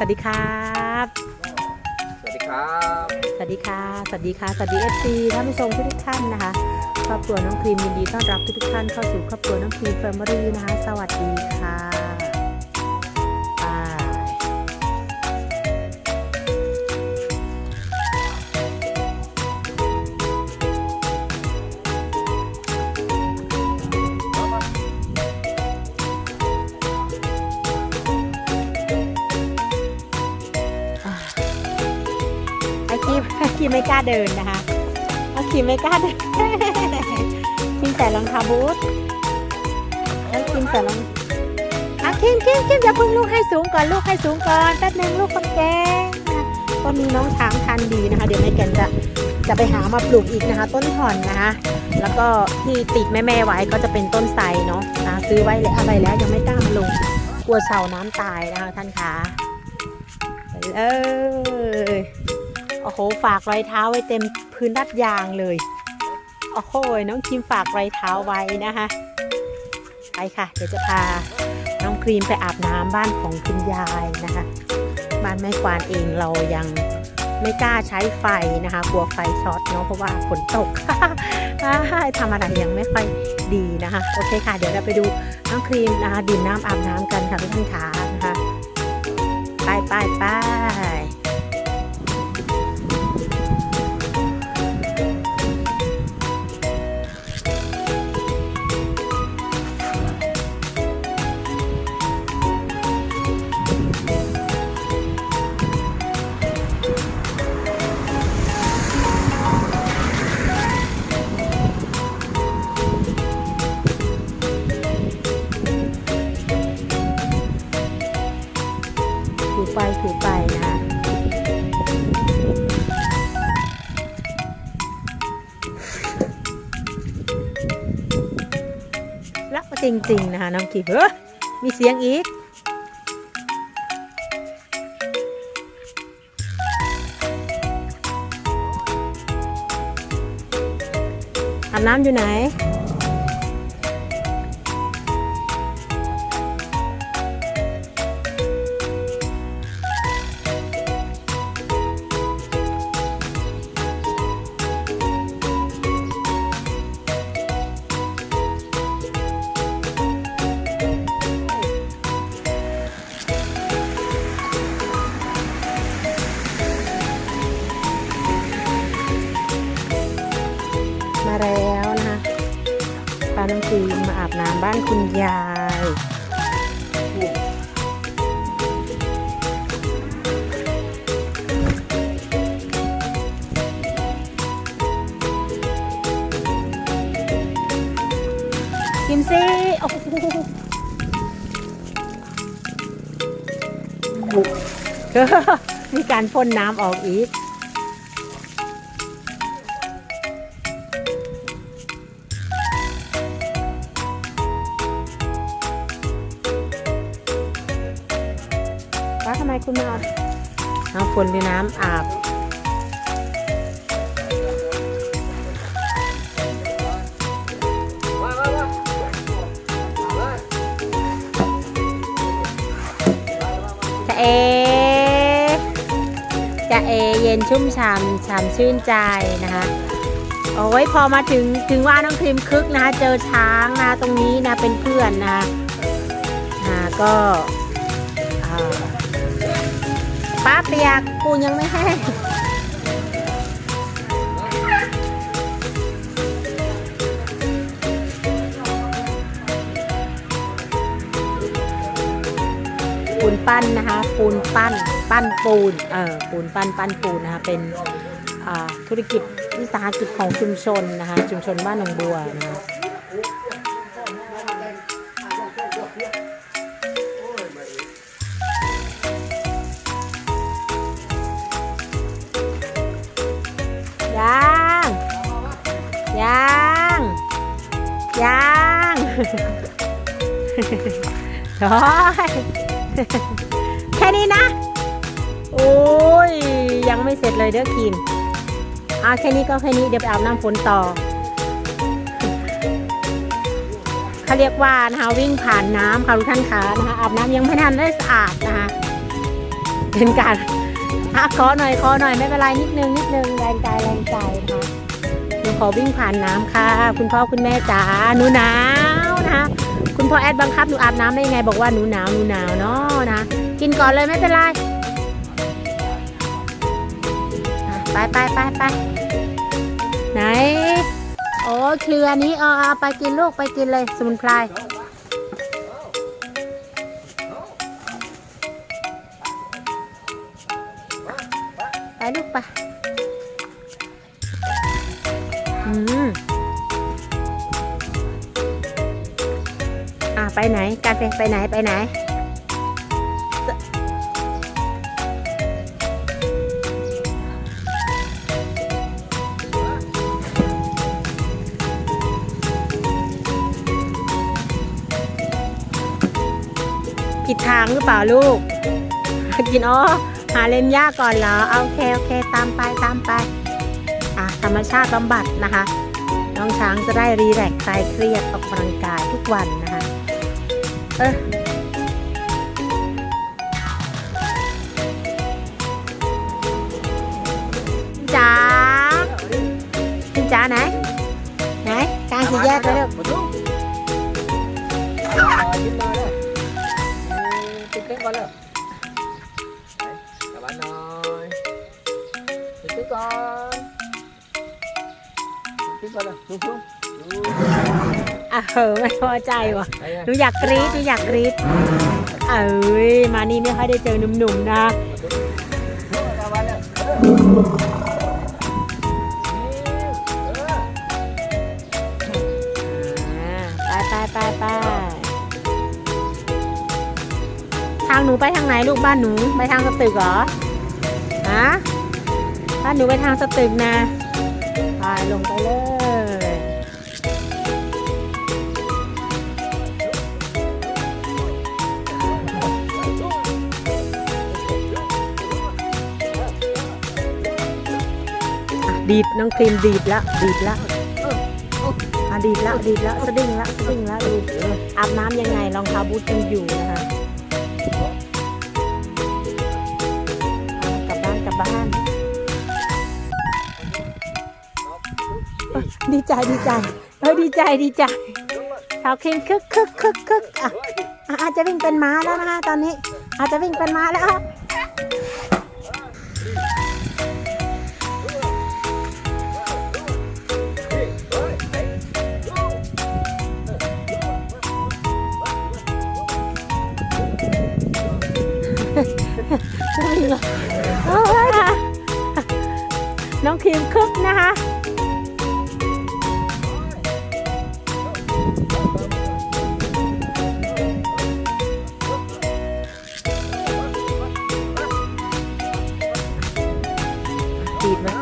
วัสดีครับ สวัสดีครับ สวัสดีค่ะ สวัสดีค่ะ สวัสดีเอฟซีท่านผู้ชมทุกท่านนะคะ ครอบครัวน้องครีมยินดีต้อนรับทุกท่านเข้าสู่ครอบครัวน้องครีมแฟมิลี่นะคะ สวัสดีค่ะ ไอคีมไม่กล้าเดินนะคะไอคีมไม่กล้าเดินคิมใส่รองเท้าบูทแล้วคิมใส่รองอะคิมคิมคิมอย่าพิ่งลูกให้สูงก่อนลูกให้สูงก่อนแป๊บนึงลูกคนแก่นะคะต้นนี้น้องช้างทานดีนะคะ เดี๋ยวแม่แกนจะจะไปหามาปลูกอีกนะคะ ต้นห่อนนะคะ แล้วก็ที่ติดแม่แม่ไว้ก็จะเป็นต้นไทรเนาะนะซื้อไว้แล้วอะไรแล้วยังไม่กล้ามาลงกลัวเสาน้ำตายนะคะท่านคะไปเลย โอ้โห ฝากรอยเท้าไว้เต็มพื้นดัดยางเลย โอ้โห น้องครีมฝากรอยเท้าไว้นะคะ ไปค่ะ เดี๋ยวจะพาน้องครีมไปอาบน้ำบ้านของคุณยายนะคะ บ้านแม่กวานเองเรายังไม่กล้าใช้ไฟนะคะกลัวไฟช็อตเนาะเพราะว่าฝนตกทำอะไรยังไม่ค่อยดีนะคะ โอเคค่ะ เดี๋ยวเราไปดูน้องครีมนะคะดื่มน้ำอาบน้ำกันค่ะทุกท่านขานะคะไปไปไป ถูไปถูไปนะรักจริง ๆ นะคะน้องกีเฮ้ยมีเสียงอีกอาบน้ำอยู่ไหนาบน้ำบ้านคุณยาย กินสิโอ้โหมีการพ่นน้ำออกอีก คุณไม่เอาเอาฝนหรือน้ำอาบจะเอจะเอเย็นชุ่มฉ่ำฉ่ำชื่นใจนะคะโอ้ยพอมาถึงถึงว่าน้องครีมคึกนะคะเจอช้างนะตรงนี้นะเป็นเพื่อนนะอ่าก็อ่า ป้าเปียกปูยังไม่แห้งปูนปั้นนะคะ ปูนปั้น ปั้นปูน เออปูนปั้นปั้นปูนนะคะ เป็นธุรกิจวิสาหกิจของชุมชนนะคะ ชุมชนบ้านหนองบัวนะคะ ยังโอ้ยแค่นี้นะ โอ้ย ยังไม่เสร็จเลยเด้อคิมอ่าแค่นี้ก็แค่นี้เดี๋ยวไปอาบน้ำฝนต่อเขาเรียกว่านะคะวิ่งผ่านน้ำค่ะทุกท่านคะนะคะอาบน้ำยังไม่ทันได้สะอาดนะคะเป็นการอะขอหน่อยขอหน่อยไม่เป็นไรนิดนึงนิดนึงแรงใจแรงใจนะคะ ขอวิ่งผ่านน้ำค่ะ คุณพ่อคุณแม่จ๋าหนูหนาวนะคะคุณพ่อแอดบังคับหนูอาบน้ำได้ยังไงบอกว่าหนูหนาวหนูหนาวเนาะนะกินก่อนเลยไม่เป็นไรไปไปไปไปไหนโอ้เคลือนี้เอาเอาไปกินลูกไปกินเลยสมุนไพร ไปไหน การไปไปไหนไปไหน ผิดทางหรือเปล่าลูก กินอ๋อหาเลนยากก่อนเหรอโอเคโอเคตามไปตามไปอะธรรมชาติบำบัดนะคะ น้องช้างจะได้รีแลกซ์คลายเครียดออกกำลังกายทุกวันนะ คะเออจ๋าพี่จ๋าไหนไหนกลางสี่แยกเลยลูกมาดู อ่ายิ้มหน่อยเลยอืมติ๊กติ๊กก่อนเลยไหนกลับบ้านหน่อยติ๊กติ๊กก่อนติ๊กติ๊กก่อนเลยชุ่มชุ่มดูอะเออไม่พอใจว่ะไหนไงหนูอยากกรี๊ดหนูอยากกรี๊ดเอ้ยมานี่ไม่ค่อยได้เจอหนุ่มๆนะกลับบ้านเลยเออนี่เอออ่าไปไปไปไปทางหนูไปทางไหนลูกบ้านหนูไปทางสตึกเหรอฮะบ้านหนูไปทางสตึกนะไปลงไปเลย ดีดน้องครีมดีดล้วดีดล้วอะดีดละดีดละสะดิ้งละสะดิ้งละดูเอออาบน้ำยังไงรองเท้าบูทยังอยู่นะคะกลับบ้านกลับบ้านดีใจดีใจเฮ้ยดีใจดีใจสาวครีมคึกคึกคึกคึกอะอาจจะวิ่งเป็นม้าแล้วนะคะตอนนี้อาจจะวิ่งเป็นม้าแล้ว น้องครีมคึกนะคะดีดไหม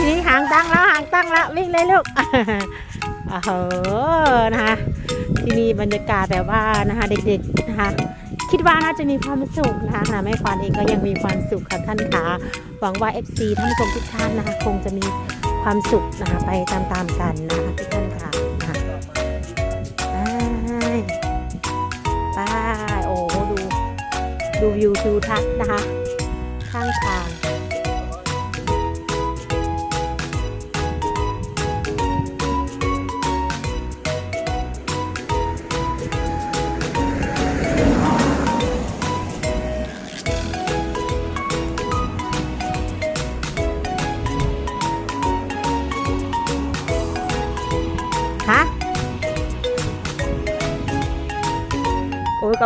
ทีนี้หางตั้งแล้วหางตั้งแล้ววิ่งเลยลูกโอ้โหนะคะที่นี่บรรยากาศแบบว่านะคะเด็กๆนะคะคิดว่าน่าจะมีความสุขนะคะแม่ควานเองก็ยังมีความสุขค่ะท่านคะหวังว่า FC ท่านผู้ชมทุกท่านนะคะคงจะมีความสุขนะคะไปตามๆกันนะคะทุกท่านค่ะนะไปไปโอ้โหดูดูวิวทิวทัศน์นะคะ ข้างทาง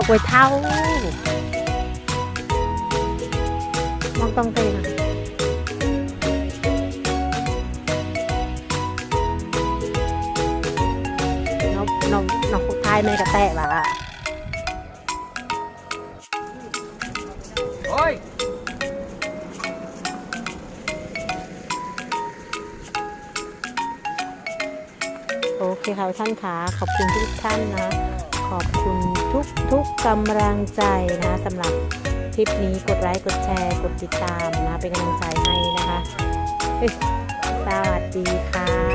โอ้ยกับกล้วยเท้ามองต้องเตนะนกนกนกทายไม่กระแตะว่ะโอ้ยโอเคค่ะท่านขาขอบคุณทุกท่านนะ ขอบคุณทุกทุกกำลังใจนะสำหรับคลิปนี้กดไลค์กดแชร์ กดติดตามนะ เป็นกำลังใจให้นะคะ สวัสดีค่ะ